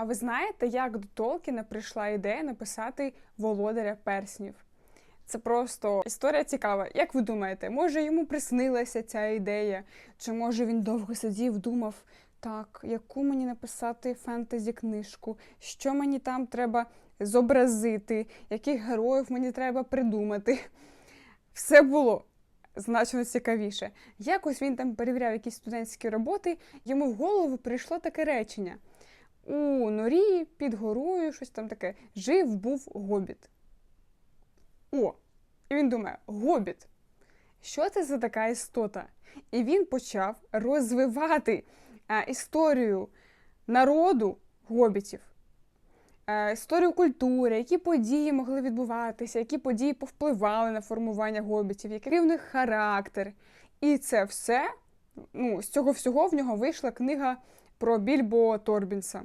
А ви знаєте, як до Толкіна прийшла ідея написати володаря перснів? Це просто історія цікава. Як ви думаєте, може йому приснилася ця ідея? Чи може він довго сидів, думав, так, яку мені написати фентезі книжку? Що мені там треба зобразити? Яких героїв мені треба придумати? Все було значно цікавіше. Якось він там перевіряв якісь студентські роботи, йому в голову прийшло таке речення. У норі під горою щось там таке. Жив був гобіт. О! І він думає: гобіт. Що це за така істота? І він почав розвивати е, історію народу гобітів, е, історію культури, які події могли відбуватися, які події повпливали на формування гобітів, який в них характер. І це все, ну, з цього всього в нього вийшла книга про Більбо Торбінса.